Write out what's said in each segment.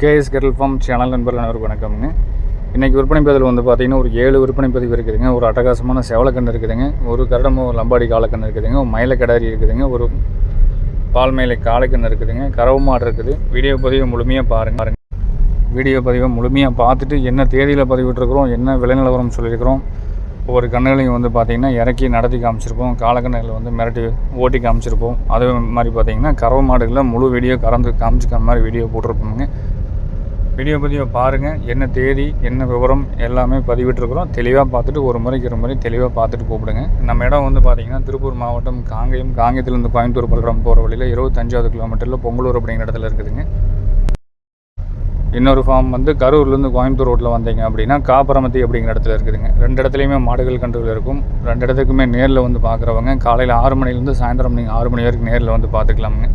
KS kettle form channel நண்பர்கள் அனைவருக்கும் வணக்கம்ங்க. இன்றைக்கி விற்பனை பதிவில் வந்து பார்த்தீங்கன்னா ஒரு ஏழு விற்பனை பதிவு இருக்குதுங்க. ஒரு அட்டகாசமான செவலக்கன்று இருக்குதுங்க. ஒரு கரடமும் ஒரு லம்பாடி காலக்கன்று இருக்குதுங்க. ஒரு மயிலக்கடாரி இருக்குதுங்க. ஒரு பால் மேலை காளைக்கன்று இருக்குதுங்க. கறவு மாடு இருக்குது. வீடியோ பதிவை முழுமையாக பாருங்க. பாருங்க. வீடியோ பதிவை முழுமையாக பார்த்துட்டு என்ன தேதியில் பதிவிட்டுருக்குறோம் என்ன விலைநிலவரம் சொல்லியிருக்கிறோம் ஒவ்வொரு கண்ணுகளையும் வந்து பார்த்திங்கன்னா இறக்கி நடத்தி காமிச்சிருப்போம். காலக்கண்ணுகளை வந்து மிரட்டி ஓட்டி காமிச்சிருப்போம். அதே மாதிரி பார்த்திங்கன்னா கறவை மாடுகளில் முழு வீடியோ கறந்து காமிச்சிக்கிற மாதிரி வீடியோ போட்டிருப்போங்க வீடியோ பதிவை பாருங்கள் என்ன தேதி என்ன விவரம் எல்லாமே பதிவிட்டுருக்குறோம். தெளிவாக பார்த்துட்டு ஒரு முறைக்கு ஒரு முறை தெளிவாக பார்த்துட்டு கூப்பிடுங்க. நம்ம இடம் வந்து பார்த்திங்கன்னா திருப்பூர் மாவட்டம் காங்கேயம் காங்கேயத்துலேருந்து கோயம்புத்தூர் பல்லடம் போகிற வழியில் இருபத்தஞ்சாவது கிலோமீட்டரில் பொங்கலூர் அப்படிங்கிற இடத்துல இருக்குதுங்க. இன்னொரு ஃபார்ம் வந்து கரூர்லேருந்து கோயம்புத்தூர் ரோட்டில் வந்தீங்க அப்படின்னா காப்பரமத்தி அப்படிங்கிற இடத்துல இருக்குதுங்க. ரெண்டு இடத்துலையுமே மாடுகள் கன்றுகள் இருக்கும். ரெண்டு இடத்துக்குமே நேரில் வந்து பார்க்குறவங்க காலையில் ஆறு மணிலேருந்து சாயந்தரம் நீங்கள் ஆறு மணி வரைக்கும் நேரில் வந்து பார்த்துக்கலாமுங்க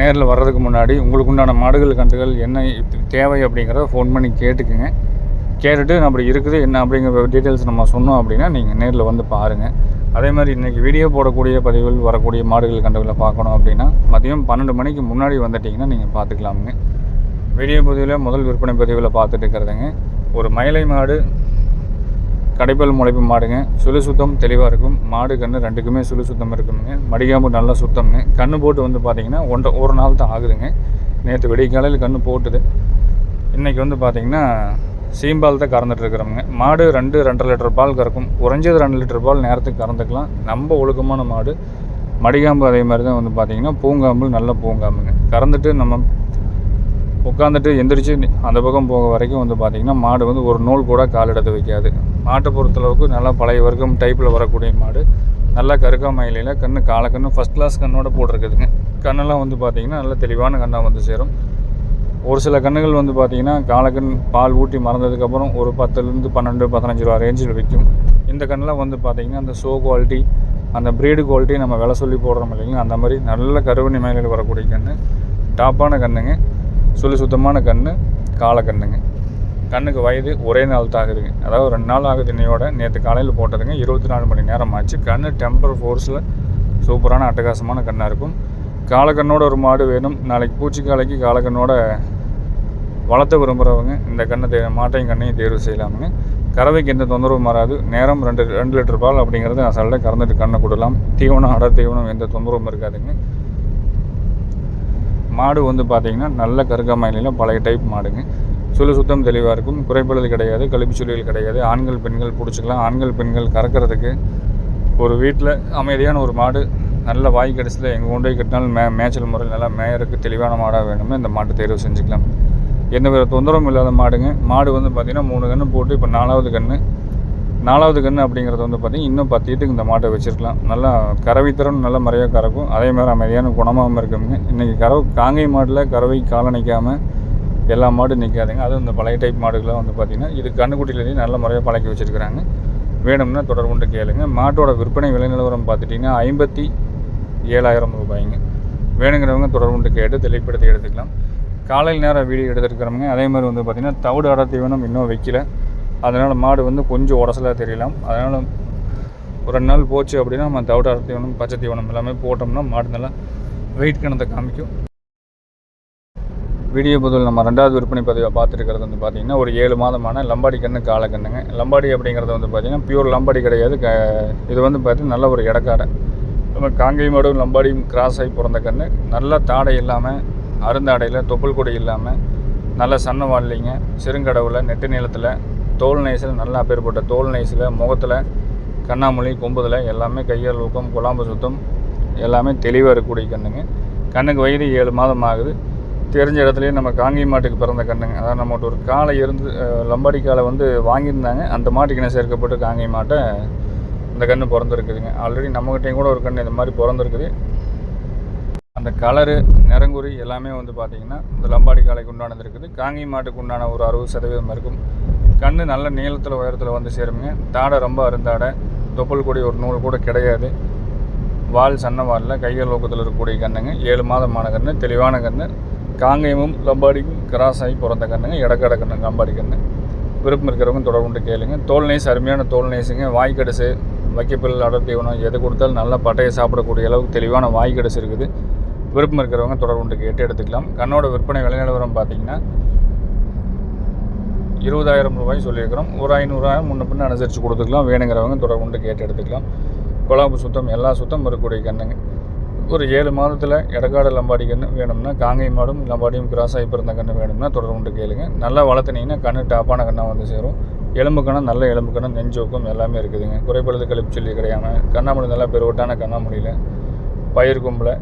நேரில் வர்றதுக்கு முன்னாடி உங்களுக்கு உண்டான மாடுகள் கன்றுகள் என்ன தேவை அப்படிங்கிறத ஃபோன் பண்ணி கேட்டுக்குங்க. கேட்டுட்டு அப்படி இருக்குது என்ன அப்படிங்கிற டீட்டெயில்ஸ் நம்ம சொன்னோம் அப்படின்னா நீங்கள் நேரில் வந்து பாருங்கள் அதே மாதிரி இன்றைக்கி வீடியோ போடக்கூடிய பதிவுகள் வரக்கூடிய மாடுகள் கன்றுகளை பார்க்கணும் அப்படின்னா மதியம் பன்னெண்டு மணிக்கு முன்னாடி வந்துட்டிங்கன்னா நீங்கள் பார்த்துக்கலாமுங்க. வீடியோ பதிவில் முதல் விற்பனை பதிவில் பார்த்துட்டு இருக்கிறதுங்க. ஒரு மயிலை மாடு கடைப்பல் முளைப்பு மாடுங்க. சுழி சுத்தம் தெளிவாக இருக்கும். மாடு கன்று ரெண்டுக்குமே சுழி சுத்தம் இருக்குங்க மடிகாம்பு நல்லா சுத்தம்ங்க. கன்று போட்டு வந்து பார்த்தீங்கன்னா ஒன்றரை ஒரு நாள் தான் ஆகுதுங்க. நேற்று வெடிக்காலையில் கன்று போட்டுது. இன்றைக்கி வந்து பார்த்திங்கன்னா சீம்பால் தான் கறந்துட்டுருக்குறோங்க மாடு ரெண்டு ரெண்டரை லிட்டர் பால் கறக்கும். குறைஞ்சது ரெண்டு லிட்டர் பால் நேரத்துக்கு கறந்துக்கலாம். நம்ம ஒழுக்கமான மாடு. மடிகாம்பு அதே மாதிரி தான் வந்து பார்த்திங்கன்னா பூங்காம்பு நல்ல பூங்காம்புங்க. கறந்துட்டு நம்ம உட்காந்துட்டு எந்திரிச்சு அந்த பக்கம் போக வரைக்கும் வந்து பார்த்திங்கன்னா மாடு வந்து ஒரு நூல் கூட கால் எடுத்து வைக்காது. மாட்டை பொறுத்தளவுக்கு நல்லா பழைய வர்க்கம் டைப்பில் வரக்கூடிய மாடு. நல்லா கருக்கா மயிலையில் கண்ணு காலக்கண்ணு ஃபஸ்ட் கிளாஸ் கண்ணோட போட்டிருக்குதுங்க. கண்ணெல்லாம் வந்து பார்த்திங்கன்னா நல்ல தெளிவான கண்ணாக வந்து சேரும். ஒரு சில கண்ணுகள் வந்து பார்த்திங்கன்னா காலக்கண் பால் ஊட்டி மறந்ததுக்கப்புறம் ஒரு பத்துலேருந்து பன்னெண்டு பதினஞ்சு ரூபா ரேஞ்சில் விற்கும் இந்த கண்ணெலாம் வந்து பார்த்திங்கன்னா அந்த ஷோ குவாலிட்டி அந்த ப்ரீடு குவாலிட்டி நம்ம விலை சொல்லி போடுறோம் இல்லைங்களா? அந்த மாதிரி நல்ல கருவணி மேலையில் வரக்கூடிய கன்று டாப்பான கண்ணுங்க. சொல்லி சுத்தமான கன்று காலக்கண்ணுங்க கண்ணுக்கு வயது ஒரே நாள் தான் ஆகுதுங்க அதாவது ரெண்டு நாள் ஆகுது இன்னையோட. நேற்று காலையில் போட்டதுங்க. இருபத்தி நாலு மணி நேரம் ஆச்சு. கண் டெம்பர் ஃபோர்ஸில் சூப்பரான அட்டகாசமான கண்ணாக இருக்கும். காலக்கண்ணோட ஒரு மாடு வேணும். நாளைக்கு பூச்சிக்காலைக்கு காலக்கண்ணோட வளர்த்த விரும்புகிறவங்க இந்த கண்ணை தே மாட்டையும் கண்ணையும் தேர்வு செய்யலாமுங்க. கறவைக்கு எந்த தொந்தரவும் வராது. நேரம் ரெண்டு ரெண்டு லிட்டர் பால் அப்படிங்கிறது அசல்ல கறந்துட்டு கண்ணை கொடுக்கலாம் தீவனம் அடர் தீவனம் எந்த தொந்தரவும் இருக்காதுங்க. மாடு வந்து பார்த்திங்கன்னா நல்ல கருக்காமயிலையில் பழைய டைப் மாடுங்க. சுழு சுத்தம் தெளிவாக இருக்கும். குறைப்பழுது கிடையாது கழிப்பு சுழிகள் கிடையாது. ஆண்கள் பெண்கள் பிடிச்சிக்கலாம். ஆண்கள் பெண்கள் கறக்கிறதுக்கு ஒரு வீட்டில் அமைதியான ஒரு மாடு நல்ல வாய் கடிசில் எங்கள் கொண்டு போய் கட்டினாலும் மே மேய்ச்சல் முறையில் நல்லா மேயருக்கு தெளிவான மாடாக வேணும்னு இந்த மாட்டை தேர்வு செஞ்சுக்கலாம். எந்த வித தொந்தரவும் இல்லாத மாடுங்க. மாடு வந்து பார்த்திங்கன்னா மூணு கன்று போட்டு இப்போ நாலாவது கன்று நாலாவது கன்று அப்படிங்கிறது வந்து பார்த்திங்கன்னா இன்னும் பத்து ஈட்டுக்கு இந்த மாட்டை வச்சுருக்கலாம். நல்லா கறவைத்திறன் நல்ல முறையாக கறக்கும். அதே மாதிரி அமைதியான குணமாகவும் இருக்குங்க. இன்றைக்கி கறவை காங்கை மாட்டில் கறவை காலணிக்காமல் எல்லா மாடும் நிற்காதுங்க அதுவும் இந்த பழைய டைப் மாடுகள்லாம் வந்து பார்த்திங்கன்னா இது கண்ணுக்குட்டிலேருந்து நல்ல முறையாக பழக்கி வச்சுருக்கிறாங்க. வேணும்னா தொடர்புண்டு கேளுங்க. மாட்டோட விற்பனை விலை நிலவரம் பார்த்துட்டிங்கன்னா ஐம்பத்தி ஏழாயிரம் ரூபாய்ங்க. வேணுங்கிறவங்க தொடர்புண்டு கேட்டு தெளிப்படுத்தி எடுத்துக்கலாம். காலையில் நேரம் வீடியோ எடுத்துருக்கிறவங்க அதே மாதிரி வந்து பார்த்திங்கன்னா தவிடு அடை தீவனம் இன்னும் வைக்கல. அதனால் மாடு வந்து கொஞ்சம் உடசலாக தெரியலாம். அதனால் ஒரு ரெண்டு நாள் போச்சு அப்படின்னா நம்ம தவிடு அடை தீவனம் பச்சை தீவனம் எல்லாமே போட்டோம்னா மாடு நல்லா வெயிட் கணத்தை காமிக்கும். வீடியோ பதில் நம்ம ரெண்டாவது விற்பனை பதிவை பார்த்துருக்கிறது வந்து பார்த்திங்கன்னா ஒரு ஏழு மாதமான லம்பாடி கன்று காளை கண்ணுங்க. லம்பாடி அப்படிங்கிறது வந்து பார்த்திங்கன்னா பியூர் லம்பாடி கிடையாது. க இது வந்து பார்த்திங்கன்னா நல்ல ஒரு இடக்காடை நம்ம காங்கை மாடும் லம்பாடியும் கிராஸ் ஆகி பிறந்த கன்று நல்ல தாடை இல்லாமல் அருந்தாடையில் தொப்புள் கொடி இல்லாமல் நல்ல சன்ன வாழலிங்க சிறுங்கடவில் நெட்டு நீளத்தில் தோல் நைஸில் நல்லா அப்பேற்பட்ட தோல் நைஸில் முகத்தில் கண்ணாமொழி கொம்புதில் எல்லாமே கையால் ஊக்கம் குழாம்பு சுத்தம் எல்லாமே தெளிவாக இருக்கக்கூடிய கண்ணுங்க. கண்ணுக்கு வயது ஏழு மாதம் ஆகுது. தெரிஞ்ச இடத்துலையே நம்ம காங்கி மாட்டுக்கு பிறந்த கண்ணுங்க. அதாவது நம்மகிட்ட ஒரு காளை இருந்து லம்பாடி காளை வந்து வாங்கியிருந்தாங்க. அந்த மாட்டுக்கு என்ன சேர்க்கப்பட்டு காங்கை மாட்டை இந்த கன்று பிறந்திருக்குதுங்க. ஆல்ரெடி நம்மகிட்டையும் கூட ஒரு கன்று இந்த மாதிரி பிறந்திருக்குது. அந்த கலரு நிறங்குறி எல்லாமே வந்து பார்த்திங்கன்னா இந்த லம்பாடி காளைக்கு உண்டானது இருக்குது. காங்கை மாட்டுக்கு உண்டான ஒரு அறுபது சதவீதம் இருக்கும். கன்று நல்ல நீளத்தில் உயரத்தில் வந்து சேருங்க தாடை ரொம்ப அருந்தாடை. தொப்புள் கொடி ஒரு நூல் கூட கிடையாது. வால் சன்ன வாலில் கைகள் நோக்கத்தில் இருக்கக்கூடிய கண்ணுங்க. ஏழு மாதமான கன்று தெளிவான கன்று காங்கேயமும் லம்பாடிக்கும் கிராஸ் ஆகி பிறந்த கண்ணுங்க இடக்கடை கண்ணுங்க லம்பாடி கண்ணு. விருப்பம் இருக்கிறவங்க தொடர்புண்டு கேளுங்க. தோல் நைஸ் அருமையான தோல் நைஸுங்க வாய்க்கடிசு வைக்கப்பில் அடர் தீவனம் எது கொடுத்தாலும் நல்லா பட்டையை சாப்பிடக்கூடிய அளவுக்கு தெளிவான வாய்க்கடிசு இருக்குது. விருப்பம் இருக்கிறவங்க தொடர்புண்டு கேட்டு எடுத்துக்கலாம். கண்ணோட விற்பனை விலைநிலவரம் பார்த்தீங்கன்னா இருபதாயிரம் ரூபாய் சொல்லியிருக்கிறோம். ஒரு ஐநூறாயிரம் முன்ன பின்ன அனுசரித்து கொடுத்துக்கலாம். வேணுங்கிறவங்க தொடர்புண்டு கேட்டு எடுத்துக்கலாம். குழாம்பு சுத்தம் எல்லா சுத்தம் இருக்கக்கூடிய கண்ணுங்க. ஒரு ஏழு மாதத்தில் இடக்காடு லம்பாடி கன்று வேணும்னா காங்கை மாடும் லம்பாடியும் கிராஸ் ஆகி பிறந்த கன்று வேணும்னா தொடர்பு கொண்டு கேளுங்க. நல்லா வளர்த்துனீங்கன்னா கன்று டாப்பான கண்ணாக வந்து சேரும். எலும்பு கணம் நல்ல எலும்பு கணம் நெஞ்சோக்கம் எல்லாமே இருக்குதுங்க. குறைபடுது கழிப்பு சொல்லி கிடையாமல் கண்ணாமூலி நல்லா பெருவட்டான கண்ணாமூலியில் பயிர் கும்பில்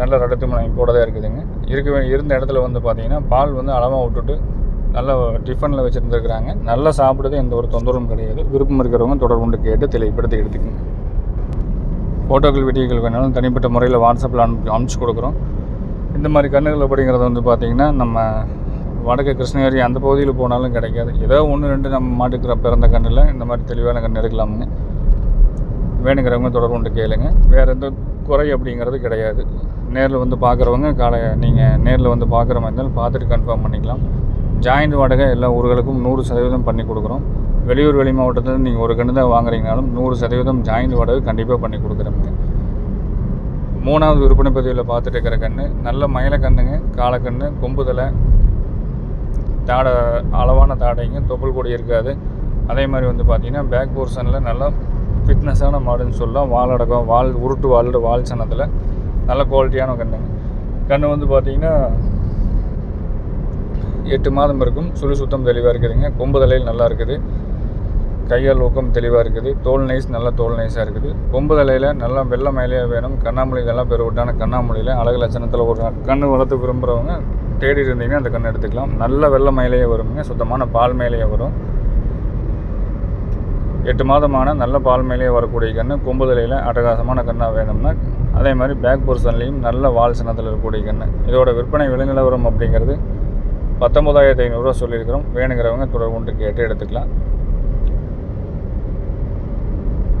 நல்ல ரடத்து அமைப்போட தான் இருக்குதுங்க. இருக்க இருந்த இடத்துல வந்து பார்த்தீங்கன்னா பால் வந்து அளவாக விட்டுட்டு நல்ல டிஃபனில் வச்சுருந்துருக்குறாங்க. நல்லா சாப்பிடுறது எந்த ஒரு தொந்தரவும் கிடையாது. விருப்பம் இருக்கிறவங்க தொடர்பு கொண்டு கேட்டு தெளிவுபடுத்தி எடுத்துக்கோங்க. ஃபோட்டோக்கள் வீடியோக்கள் வேணாலும் தனிப்பட்ட முறையில் வாட்ஸ்அப்பில் அனுப்பி அனுப்பிச்சி கொடுக்குறோம். இந்த மாதிரி கண்ணுகள் அப்படிங்கிறது வந்து பார்த்திங்கன்னா நம்ம வடக்கு கிருஷ்ணகிரி அந்த பகுதியில் போனாலும் கிடைக்காது. ஏதோ ஒன்று ரெண்டு நம்ம மாட்டுக்கிற பிறந்த கண்ணில் இந்த மாதிரி தெளிவான கண் எடுக்கலாம்னு வேணுங்கிறவங்க தொடர்பு கொண்டு கேளுங்க. வேறு எந்த குறை அப்படிங்கிறது கிடையாது. நேரில் வந்து பார்க்குறவங்க காலை நீங்கள் நேரில் வந்து பார்க்குற மாதிரி இருந்தாலும் பார்த்துட்டு கன்ஃபார்ம் பண்ணிக்கலாம். ஜாயிண்ட் வாடகை எல்லா ஊர்களுக்கும் நூறு சதவீதம் பண்ணி கொடுக்குறோம். வெளியூர் வெளி மாவட்டத்தில் நீங்கள் ஒரு கன்று தான் வாங்குறீங்கனாலும் நூறு சதவீதம் ஜாயின்ட் வாடகை கண்டிப்பாக பண்ணி கொடுக்குறேங்க மூணாவது விற்பனை பதிவில் பார்த்துட்டு இருக்கிற கன்று நல்ல மயில கண்ணுங்க காலக்கண்ணு கொம்புதலை தாடை அளவான தாடைங்க தொப்புள் கொடி இருக்காது. அதே மாதிரி வந்து பார்த்திங்கன்னா பேக் போர்ஷனில் நல்லா ஃபிட்னஸான மாடுன்னு சொல்லலாம். வால் அடக்கம் வால் உருட்டு வாலோட வால் சனத்தில் நல்ல குவாலிட்டியான கண்ணுங்க கன்று வந்து பார்த்தீங்கன்னா எட்டு மாதம் இருக்கும். சுழி சுத்தம் தெளிவாக இருக்குதுங்க. கொம்பு தலையில் நல்லா இருக்குது. கையால் ஊக்கம் தெளிவாக இருக்குது. தோல் நைஸ் நல்ல தோல் நைஸாக இருக்குது. கொம்பு தலையில் நல்லா வெள்ளை மயிலையாக வேணும். கண்ணாமொழி இதெல்லாம் பெருவிட்டான கண்ணாமொழியில் அழகு லட்சணத்தில் ஒரு கண் வளர்த்து விரும்புகிறவங்க தேடி இருந்தீங்கன்னா அந்த கண் எடுத்துக்கலாம். நல்ல வெள்ளை மேலேயே வருங்க. சுத்தமான பால் மேலேயே வரும். எட்டு மாதமான நல்ல பால் மேலேயே வரக்கூடிய கன்று கொம்பு தலையில் அட்டகாசமான கண்ணாக வேணும்னா அதே மாதிரி பேக் போர்ஷன்லேயும் நல்ல வால் சின்னத்தில் இருக்கக்கூடிய கன்று இதோட விற்பனை விலைநிலவரம் அப்படிங்கிறது பத்தொம்பதாயிரத்தி ஐநூறுரூவா சொல்லியிருக்கிறோம். வேணுங்கிறவங்க தொடர்பு கொண்டு கேட்டு எடுத்துக்கலாம்.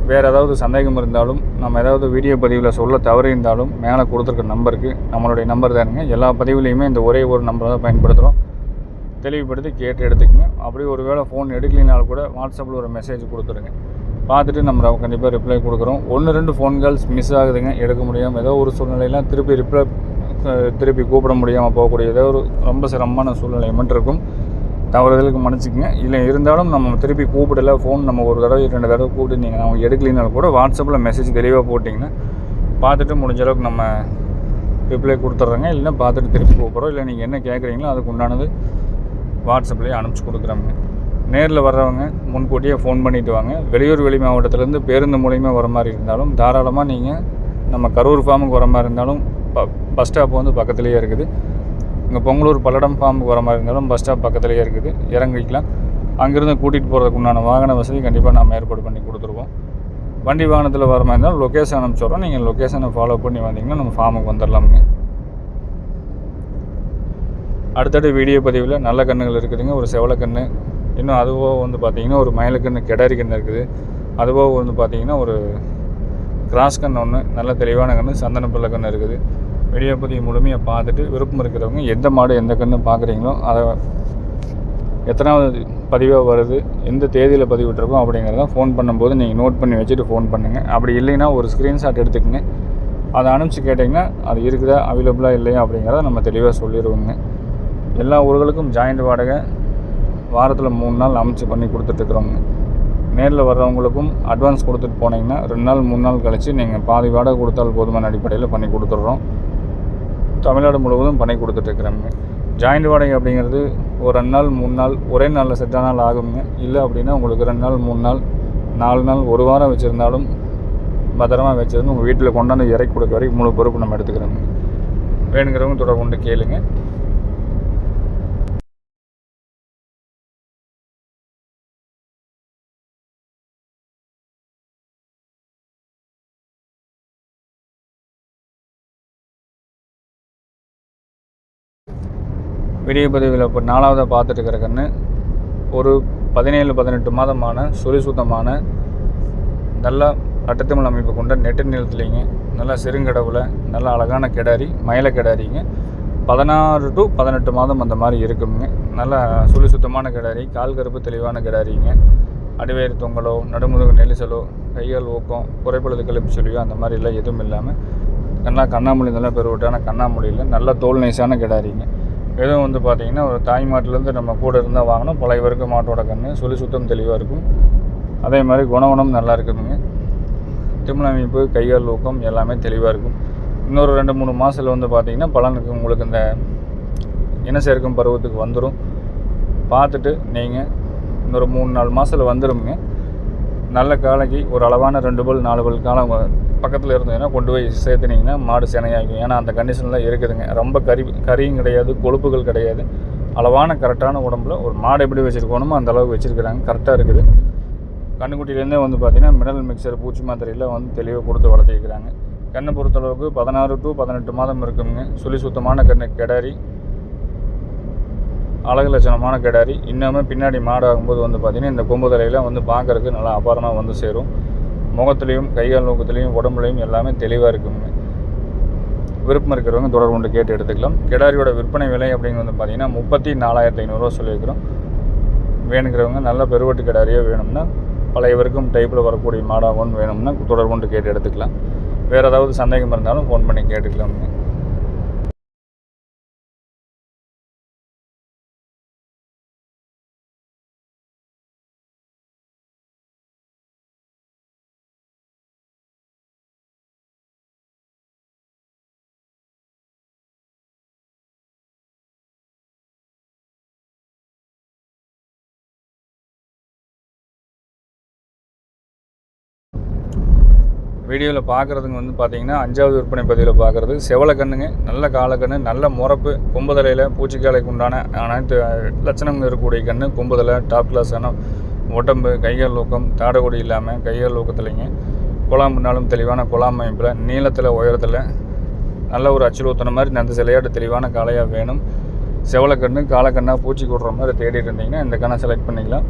வேறு ஏதாவது சந்தேகம் இருந்தாலும் நம்ம ஏதாவது வீடியோ பதிவில் சொல்ல தவறி இருந்தாலும் மேலே கொடுத்துருக்க நம்பருக்கு நம்மளுடைய நம்பர் தானுங்க. எல்லா பதிவுலேயுமே இந்த ஒரே ஒரு நம்பரை தான் பயன்படுத்துகிறோம். தெளிவுபடுத்தி கேட்டு எடுத்துக்கங்க. அப்படி ஒரு வேளை ஃபோன் எடுக்கலினாலும் கூட வாட்ஸ்அப்பில் ஒரு மெசேஜ் கொடுத்துருங்க. பார்த்துட்டு நம்ம கண்டிப்பாக ரிப்ளை கொடுக்குறோம். ஒன்று ரெண்டு ஃபோன் கால்ஸ் மிஸ் ஆகுதுங்க. எடுக்க முடியாமல் ஏதோ ஒரு சூழ்நிலையெல்லாம் திருப்பி ரிப்ளை திருப்பி கூப்பிட முடியாமல் போகக்கூடிய ஏதோ ஒரு ரொம்ப சிரமமான சூழ்நிலை மட்டும் இருக்கும். தவறுதலுக்கு மன்னிச்சுக்கங்க. இல்லை இருந்தாலும் நம்ம திருப்பி கூப்பிடலை ஃபோன் நம்ம ஒரு தடவை ரெண்டு தடவை கூப்பிட்டு நீங்கள் நம்ம எடுக்கலினாலும் கூட வாட்ஸ்அப்பில் மெசேஜ் தெளிவாக போட்டிங்கன்னா பார்த்துட்டு முடிஞ்ச அளவுக்கு நம்ம ரிப்ளை கொடுத்துட்றோங்க இல்லைன்னா பார்த்துட்டு திருப்பி கூப்பிட்றோம். இல்லை நீங்கள் என்ன கேட்குறீங்களோ அதுக்கு உண்டானது வாட்ஸ்அப்லேயே அனுப்பிச்சி கொடுக்குறோங்க. நேரில் வர்றவங்க முன்கூட்டியே ஃபோன் பண்ணிட்டு வாங்க. வெளியூர் வெளி மாவட்டத்துலேருந்து பேருந்து மூலிமா வர மாதிரி இருந்தாலும் தாராளமாக நீங்கள் நம்ம கரூர் ஃபார்முக்கு வர மாதிரி இருந்தாலும் ப பஸ் ஸ்டாப் வந்து பக்கத்துலேயே இருக்குது. இங்கே பொங்கலூர் பல்லடம் ஃபார்முக்கு வர மாதிரி இருந்தாலும் பஸ் ஸ்டாப் பக்கத்துலேயே இருக்குது. இறங்கிக்கலாம். அங்கேருந்து கூட்டிகிட்டு போகிறதுக்கு உண்டான வாகன வசதி கண்டிப்பாக நம்ம ஏற்பாடு பண்ணி கொடுத்துருவோம். வண்டி வாகனத்தில் வர மாதிரி இருந்தாலும் லொக்கேஷன் அனுப்பிச்சிடுறோம். நீங்கள் லொக்கேஷனை ஃபாலோ பண்ணி வந்தீங்கன்னா நம்ம ஃபார்முக்கு வந்துடலாமுங்க. அடுத்தடுத்த வீடியோ பதிவில் நல்ல கண்ணுகள் இருக்குதுங்க. ஒரு செவலக்கண்ணு இன்னும் அதுவோ வந்து பார்த்தீங்கன்னா ஒரு மயிலக்கண்ணு கெடாரி கண்ணு இருக்குது. அதுவோ வந்து பார்த்தீங்கன்னா ஒரு கிராஸ் கண் ஒன்று நல்ல தெளிவான கண்ணு சந்தன பிள்ளை கண்ணு இருக்குது. வீடியோ பதிவு முழுமையாக பார்த்துட்டு விருப்பம் இருக்கிறவங்க எந்த மாடு எந்த கன்று பார்க்குறீங்களோ அதை எத்தனாவது பதிவாக வருது எந்த தேதியில் பதிவிட்டிருக்கோம் அப்படிங்கிறத ஃபோன் பண்ணும்போது நீங்கள் நோட் பண்ணி வச்சுட்டு ஃபோன் பண்ணுங்கள் அப்படி இல்லைன்னா ஒரு ஸ்க்ரீன்ஷாட் எடுத்துக்கங்க. அதை அனுப்பிச்சு கேட்டிங்கன்னா அது இருக்குதா அவைலபிளாக இல்லையா அப்படிங்கிறத நம்ம தெளிவாக சொல்லிடுவோங்க. எல்லா ஊர்களுக்கும் ஜாயிண்ட் வாடகை வாரத்தில் மூணு நாள் அமைச்சு பண்ணி கொடுத்துட்ருக்குறோங்க நேரில் வர்றவங்களுக்கும் அட்வான்ஸ் கொடுத்துட்டு போனீங்கன்னா ரெண்டு நாள் மூணு நாள் கழித்து நீங்கள் பாதி வாடகை கொடுத்தால் போதுமான அடிப்படையில் பண்ணி கொடுத்துட்றோம். தமிழ்நாடு முழுவதும் பண்ணி கொடுத்துட்ருக்குறாங்க ஜாயிண்ட் வாடகை அப்படிங்கிறது ஒரு ரெண்டு நாள் மூணு நாள் ஒரே நாளில் செட்டான நாள் ஆகுங்க இல்லை அப்படின்னா உங்களுக்கு ரெண்டு நாள் மூணு நாள் நாலு நாள் ஒரு வாரம் வச்சுருந்தாலும் பத்திரமா வச்சிருந்து உங்கள் வீட்டில் கொண்டாந்து இறக்கி கொடுக்க வரைக்கும் முழு பொறுப்பு நம்ம எடுத்துக்கிறோங்க வேணுங்கிறவங்க தொடர்பு கொண்டு கேளுங்கள் பெரிய பதிவில் இப்போ நாலாவதாக பார்த்துட்டு இருக்கிற கன்று ஒரு பதினேழு பதினெட்டு மாதமான சுழி சுத்தமான நல்லா அட்டத்தமிழ் அமைப்பு கொண்ட நெட்டு நிலத்துலிங்க. நல்லா சிறுங்கடவுல நல்ல அழகான கிடாரி மயில கிடாரிங்க. பதினாறு டு பதினெட்டு மாதம் அந்த மாதிரி இருக்குங்க. நல்லா சுழி சுத்தமான கிடாரி கால் கருப்பு தெளிவான கிடாரிங்க. அடிவேறு தொங்கலோ நடுமுதுகு நெரிசலோ கையால் ஊக்கம் குறைபழுது கழிப்பு சொல்லியோ அந்த மாதிரிலாம் எதுவும் இல்லாமல் நல்லா கண்ணாமொழி நல்ல பெருவிட்டான கண்ணாமொழியில் நல்ல தோல் நைஸான கிடாரிங்க. இதுவும் வந்து பார்த்திங்கன்னா ஒரு தாய் மாட்டிலேருந்து நம்ம கூட இருந்தால் வாங்கினோம் பழைய வரைக்கும் மாட்டோட கன்று சுழி சுத்தம் தெளிவாக இருக்கும். அதே மாதிரி குணவனம் நல்லா இருக்குதுங்க. திமிழ் அமைப்பு கைகால் ஊக்கம் எல்லாமே தெளிவாக இருக்கும். இன்னொரு ரெண்டு மூணு மாதத்தில் வந்து பார்த்திங்கன்னா பலனுக்கு உங்களுக்கு இந்த இனசேர்க்கும் பருவத்துக்கு வந்துடும் பார்த்துட்டு நீங்கள் இன்னொரு மூணு நாலு மாதத்தில் வந்துடுங்க நல்ல காலைக்கு ஒரு அளவான ரெண்டு பல் நாலு பல் காலம் பக்கத்தில் இருந்ததுன்னா கொண்டு போய் சேர்த்துனீங்கன்னா மாடு சினையாகும் ஏன்னா அந்த கண்டிஷனில் இருக்குதுங்க. ரொம்ப கறி கறியும் கிடையாது கொழுப்புகள் கிடையாது. அளவான கரெக்டான உடம்புல ஒரு மாடு எப்படி வச்சுருக்கணுமோ அந்த அளவுக்கு வச்சுருக்குறாங்க. கரெக்டாக இருக்குது. கண்ணுக்குட்டியிலேருந்தே வந்து பார்த்திங்கன்னா மினரல் மிக்சர் பூச்சி மாத்திரையில் வந்து தெளிவாக கொடுத்து வளர்த்திக்கிறாங்க கண்ணை பொறுத்தளவுக்கு பதினாறு டு பதினெட்டு மாதம் இருக்குங்க. சுழி சுத்தமான கண்ணு கிடாரி. அழகு லட்சணமான கிடாரி. இன்னுமே பின்னாடி மாடு ஆகும்போது வந்து பார்த்திங்கன்னா இந்த கொம்பு தலையில் வந்து பார்க்குறதுக்கு நல்லா அபாரமாக வந்து சேரும். முகத்துலேயும் கைகால் நோக்கத்துலேயும் உடம்புலையும் எல்லாமே தெளிவாக இருக்குங்க விருப்பம் இருக்கிறவங்க தொடர்பு கொண்டு கேட்டு எடுத்துக்கலாம். கிடாரியோட விற்பனை விலை அப்படிங்கிறது வந்து பார்த்திங்கன்னா முப்பத்தி நாலாயிரத்தி ஐநூறுரூவா சொல்லியிருக்கிறோம். வேணுங்கிறவங்க நல்ல பெருவட்டு கிடாரியாக வேணும்னா பழைய வரைக்கும் டைப்பில் வரக்கூடிய மாடாகவும் வேணும்னா தொடர்பு கொண்டு கேட்டு எடுத்துக்கலாம். வேறு ஏதாவது சந்தேகம் இருந்தாலும் ஃபோன் பண்ணி கேட்டுக்கலாமுங்க. வீடியோவில் பார்க்குறதுங்க வந்து பார்த்தீங்கன்னா அஞ்சாவது விற்பனை பதிவில் பார்க்குறது செவலை கண்ணுங்க நல்ல காலக்கண்ணு நல்ல முறப்பு கும்பதலையில் பூச்சிக்காலைக்கு உண்டான அனைத்து லட்சணங்கள் இருக்கக்கூடிய கண்ணு கும்பதலை டாப் கிளாஸான உடம்பு கைகால் ஊக்கம் தாடகொடி இல்லாமல் கைகால் ஊக்கத்துலைங்க குழாம் தெளிவான குழாம் அமைப்பில் நீளத்தில் உயரத்தில் நல்ல ஒரு அச்சில் ஊற்றுன மாதிரி அந்த சிலையாட்டு தெளிவான காளையாக வேணும். செவலைக்கண்ணு காலக்கண்ணாக பூச்சி கூடுற மாதிரி தேடிட்டு இருந்தீங்கன்னா இந்த கண்ணை செலக்ட் பண்ணிக்கலாம்.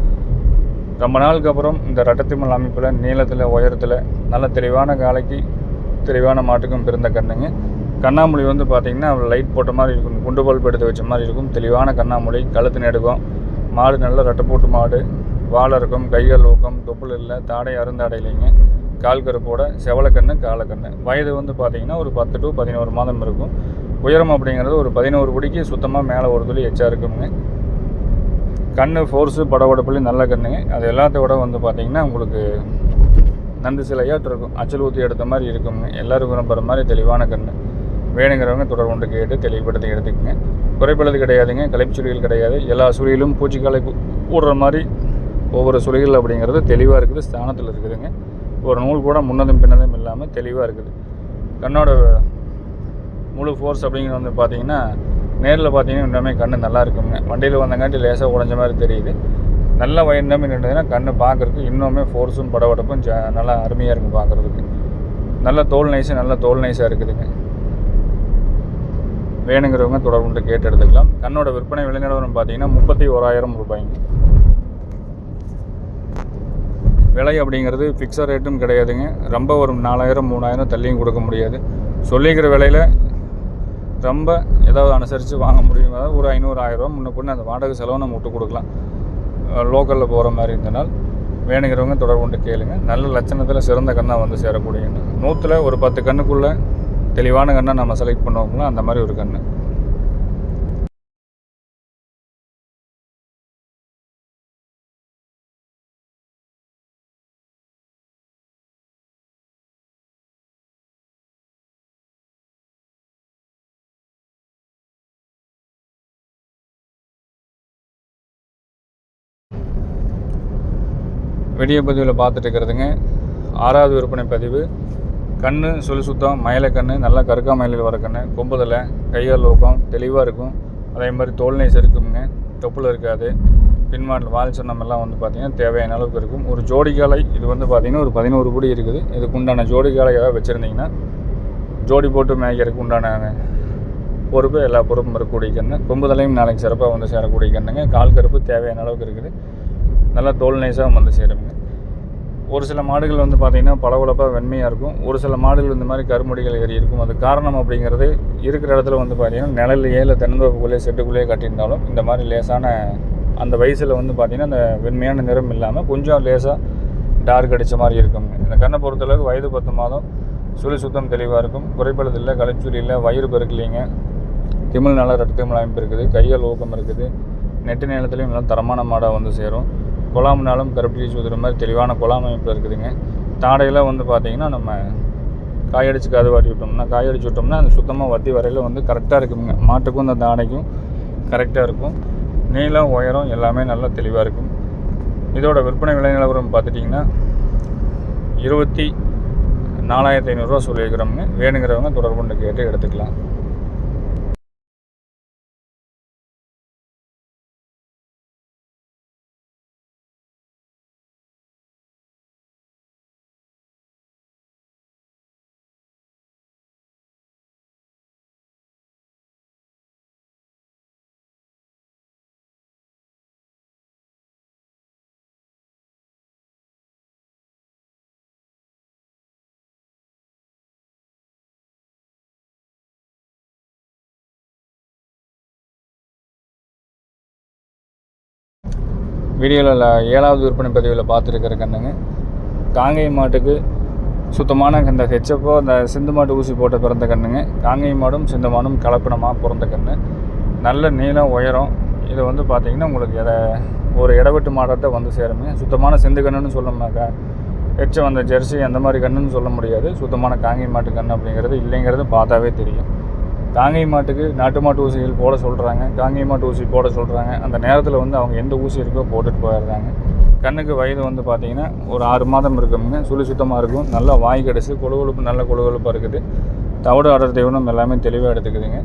ரொம்ப நாளுக்கு அப்புறம் இந்த ரட்டத்திமல் அமைப்பில் நீளத்தில் உயரத்தில் நல்ல தெளிவான காலைக்கு தெளிவான மாட்டுக்கும் பிறந்த கண்ணுங்க கண்ணாமொழி வந்து பார்த்திங்கன்னா லைட் போட்ட மாதிரி இருக்கும். குண்டு பல்ப் எடுத்து வச்ச மாதிரி இருக்கும். தெளிவான கண்ணாமொழி கழுத்து நெடுக்கும் மாடு நல்ல ரெட்டை போட்டு மாடு. வாழை இருக்கும் கைகள் ஊக்கம் தொப்புள் இல்லை தாடை அருந்தாடை இல்லைங்க கால் கருப்போட செவலக்கண்ணு காலக்கண்ணு வயது வந்து பார்த்திங்கன்னா ஒரு பத்து டு பதினோரு மாதம் இருக்கும். உயரம் அப்படிங்கிறது ஒரு பதினோரு பிடிக்கு சுத்தமாக மேலே ஒரு துளி எச்சா இருக்குங்க. கண் ஃபோர்ஸு படபடப்புலி நல்ல கண்ணு. அது எல்லாத்தையோட வந்து பார்த்திங்கன்னா உங்களுக்கு நந்து சிலையாட்டு இருக்கும் அச்சல் ஊற்றி எடுத்த மாதிரி இருக்கும். எல்லோரும் விரும்புகிற மாதிரி தெளிவான கண் வேணுங்கிறவங்க தொடர் கொண்டு கேட்டு தெளிவுபடுத்தி எடுத்துக்கோங்க. குறைப்பளது கிடையாதுங்க. கலைப்பு சுழிகள் கிடையாது. எல்லா சுழியிலும் பூச்சிக்காலை ஊடுற மாதிரி ஒவ்வொரு சுழிகள் அப்படிங்கிறது தெளிவாக இருக்குது ஸ்தானத்தில் இருக்குதுங்க. ஒரு நூல் கூட முன்னதும் பின்னதும் இல்லாமல் தெளிவாக இருக்குது. கண்ணோட முழு ஃபோர்ஸ் அப்படிங்கிறது வந்து பார்த்திங்கன்னா நேரில் பார்த்தீங்கன்னா இன்னுமே கண் நல்லா இருக்குங்க. வண்டியில் வந்தங்காட்டி லேசாக உடஞ்ச மாதிரி தெரியுது. நல்ல வயந்தமே நின்றுதுன்னா கண் பார்க்குறதுக்கு இன்னுமே ஃபோர்ஸும் படபடப்பும் ஜ நல்லா அருமையாக இருக்கும் பார்க்குறதுக்கு. நல்ல தோல் நைஸு நல்ல தோல் நைஸாக இருக்குதுங்க. வேணுங்கிறவங்க தொடர்புண்டு கேட்டு எடுத்துக்கலாம். கண்ணோட விற்பனை விலைநிலவரம் பார்த்தீங்கன்னா முப்பத்தி ஓராயிரம் ரூபாய்ங்க. விலை அப்படிங்கிறது ஃபிக்ஸட் ரேட்டும் கிடையாதுங்க. ரொம்ப ஒரு நாலாயிரம் மூணாயிரம் தள்ளியும் கொடுக்க முடியாது. சொல்லிக்கிற விலையில் ரொம்ப ஏதாவது அனுசரித்து வாங்க முடியும். ஒரு ஐநூறு ஆயிரரூவா முன்ன பின்ன அந்த வாடகை செலவு நம்ம விட்டு கொடுக்கலாம். லோக்கலில் போகிற மாதிரி இருந்தனால் வேணுங்கிறவங்க தொடர்பு கொண்டு கேளுங்க. நல்ல லட்சணத்தில் சிறந்த கண்ணாக வந்து சேரக்கூடிய நூற்றில் ஒரு பத்து கண்ணுக்குள்ளே தெளிவான கண்ணை நம்ம செலக்ட் பண்ணுவோம்னா அந்த மாதிரி ஒரு கண்ணு. வெடிய பதிவில் பார்த்துட்டு இருக்கிறதுங்க. ஆறாவது விற்பனை பதிவு. கண் சுழி சுத்தம் மயில கண் நல்லா கருக்கா மயிலில் வர கண் கொம்புதலை கையால் ஊக்கம் தெளிவாக இருக்கும். அதே மாதிரி தோல் செருக்குங்க இருக்குங்க தொப்புள் இருக்காது. பின்மாடல் வால் சொன்னம் வந்து பார்த்திங்கன்னா தேவையான அளவுக்கு இருக்கும். ஒரு ஜோடி காலை இது வந்து பார்த்திங்கன்னா ஒரு பதினோரு படி இருக்குது. இதுக்கு உண்டான ஜோடி காலையாக வச்சுருந்தீங்கன்னா ஜோடி போட்டு மேய்க்கிறதுக்கு உண்டான பொறுப்பு எல்லா பொறுப்பும் இருக்கக்கூடிய கண்ணு. கொம்புதலையும் நாளைக்கு சிறப்பாக வந்து சேரக்கூடிய கண்ணுங்க. கால் கருப்பு தேவையான அளவுக்கு இருக்குது. நல்லா தோல் நைஸாக வந்து சேருங்க ஒரு சில மாடுகள் வந்து பார்த்திங்கன்னா பளபளப்பாக வெண்மையாக இருக்கும். ஒரு சில மாடுகள் இந்த மாதிரி கருமுடிகள் ஏறி இருக்கும். அது காரணம் அப்படிங்கிறது இருக்கிற இடத்துல வந்து பார்த்திங்கன்னா நிழல்லையே இல்லை தென்னந்தோப்புக்குள்ளேயே செட்டுக்குள்ளேயே கட்டியிருந்தாலும் இந்த மாதிரி லேசான அந்த வயசில் வந்து பார்த்திங்கன்னா அந்த வெண்மையான நிறம் இல்லாமல் கொஞ்சம் லேசாக டார்க் அடித்த மாதிரி இருக்குங்க இந்த கண்ணை பொறுத்தளவுக்கு வயது பத்து மாதம். சுழி சுத்தம் தெளிவாக இருக்கும். குறைபடுது இல்லை கழிச்சுளி இல்லை வயிறு பெருக்கலைங்க. திமிழ் நல்லா ரெட் திமிழ் அமைப்பு இருக்குது. கையால் ஊக்கம் இருக்குது. நெட்டு நேரத்துலையும் நல்லா தரமான மாடாக வந்து சேரும். குழாம்னாலும் கருப்பட்டி சுதுற மாதிரி தெளிவான குழாம் அமைப்பில் இருக்குதுங்க. தாடையில் வந்து பார்த்திங்கன்னா நம்ம காயடிச்சு காது வாட்டி விட்டோம்னா காயடிச்சு விட்டோம்னா அந்த சுத்தமாக வத்தி வரையில் வந்து கரெக்டாக இருக்குங்க. மாட்டுக்கும் அந்த தாடைக்கும் கரெக்டாக இருக்கும். நீளம் உயரம் எல்லாமே நல்லா தெளிவாக இருக்கும். இதோட விற்பனை விலை நிலவரம் பார்த்துட்டிங்கன்னா இருபத்தி நாலாயிரத்தி ஐநூறுரூவா சொல்லியிருக்கிறோமுங்க. வேணுங்கிறவங்க தொடர்பு கொண்டு கேட்டு எடுத்துக்கலாம். வீடியோவில் ஏழாவது விற்பனை பதிவில் பார்த்துருக்கிற கண்ணுங்க காங்கை மாட்டுக்கு சுத்தமான இந்த ஹெச்எப்போ அந்த சிந்து மாட்டு ஊசி போட்ட பிறந்த கண்ணுங்க காங்கை மாடும் சிந்து மாடும் கலப்பினமாக பிறந்த கண்ணு நல்ல நீளம் உயரம். இது வந்து பார்த்திங்கன்னா உங்களுக்கு எட ஒரு இடவெட்டு மாடத்தை வந்து சேருமே சுத்தமான சிந்து கண்ணுன்னு சொல்லணும்னாக்கா ஹெச்சம் அந்த ஜெர்சி அந்த மாதிரி கண்ணுன்னு சொல்ல முடியாது. சுத்தமான காங்கை மாட்டு கண்ணு அப்படிங்கிறது இல்லைங்கிறது பார்த்தாவே தெரியும். காங்கை மாட்டுக்கு நாட்டு மாட்டு ஊசிகள் போட சொல்கிறாங்க காங்கை மாட்டு ஊசி போட சொல்கிறாங்க அந்த நேரத்தில் வந்து அவங்க எந்த ஊசி இருக்கோ போட்டுட்டு போயிடுறாங்க. கண்ணுக்கு வயது வந்து பார்த்திங்கன்னா ஒரு ஆறு மாதம் இருக்குங்க. சுழி சுத்தமாக இருக்கும். நல்லா வாய் கிடச்சி கொழுகொழுப்பு நல்ல கொழுகொழுப்பாக இருக்குது. தவிடு அடர் தீவனம் எல்லாமே தெளிவாக எடுத்துக்குதுங்க.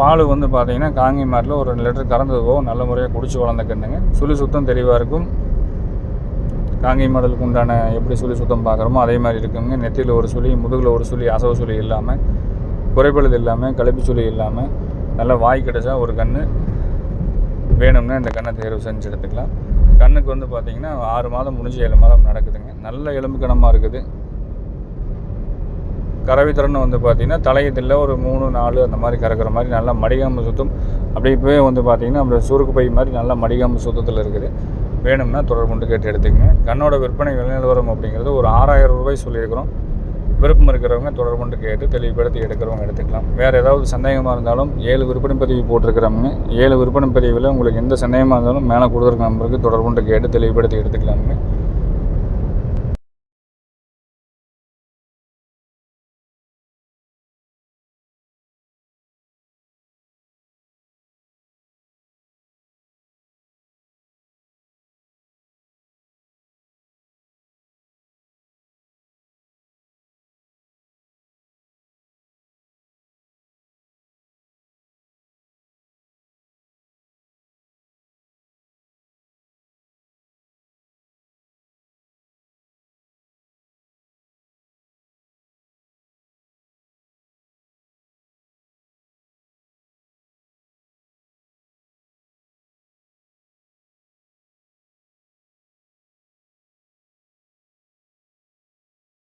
பால் வந்து பார்த்திங்கன்னா காங்கை மாட்டில் ஒரு ரெண்டு லிட்டர் கறந்தது போக நல்ல முறையாக குடிச்சு வளர்ந்த கண்ணுங்க சுழி சுத்தம் தெளிவாக இருக்கும். காங்கை மாடலுக்கு உண்டான எப்படி சுழி சுத்தம் பார்க்குறோமோ அதே மாதிரி இருக்குங்க. நெத்தியில் ஒரு சுழி முதுகில் ஒரு சுழி அசவு சுழி இல்லாமல் குறைபழுது இல்லாமல் கழிப்பு இல்லாமல் நல்லா வாய் கிடச்சா ஒரு கண் வேணும்னா இந்த கண்ணை தேர்வு செஞ்சு எடுத்துக்கலாம். கண்ணுக்கு வந்து பார்த்திங்கன்னா ஆறு மாதம் முடிஞ்சு ஏழு மாதம் நடக்குதுங்க. நல்ல எலும்பு இருக்குது. கரவித்திறன் வந்து பார்த்திங்கன்னா தலையத்தில் ஒரு மூணு நாலு அந்த மாதிரி கறக்கிற மாதிரி நல்லா மடிகாம்பு சுத்தம். அப்படி இப்போவே வந்து பார்த்திங்கன்னா அப்படியே சுருக்கு பை மாதிரி நல்லா மடிகாம்பு சுத்தத்தில் இருக்குது. வேணும்னா தொடர்பு கொண்டு கேட்டு எடுத்துக்கங்க. கண்ணோட விற்பனை விலை நிலவரம் அப்படிங்கிறது ஒரு ஆறாயிரம் ரூபாய் சொல்லியிருக்கிறோம். விருப்பம் இருக்கிறவங்க தொடர்பு கொண்டு கேட்டு தெளிவுபடுத்தி எடுக்கிறவங்க எடுத்துக்கலாம். வேறு ஏதாவது சந்தேகமாக இருந்தாலும் ஏழு விற்பனை பதிவு போட்டிருக்கிறவங்க ஏழு விற்பனை பதிவில் உங்களுக்கு எந்த சந்தேகமாக இருந்தாலும் மேலே கொடுத்துருக்க நம்பருக்கு தொடர்பு கொண்டு கேட்டு தெளிவுபடுத்தி எடுத்துக்கலாமுங்க.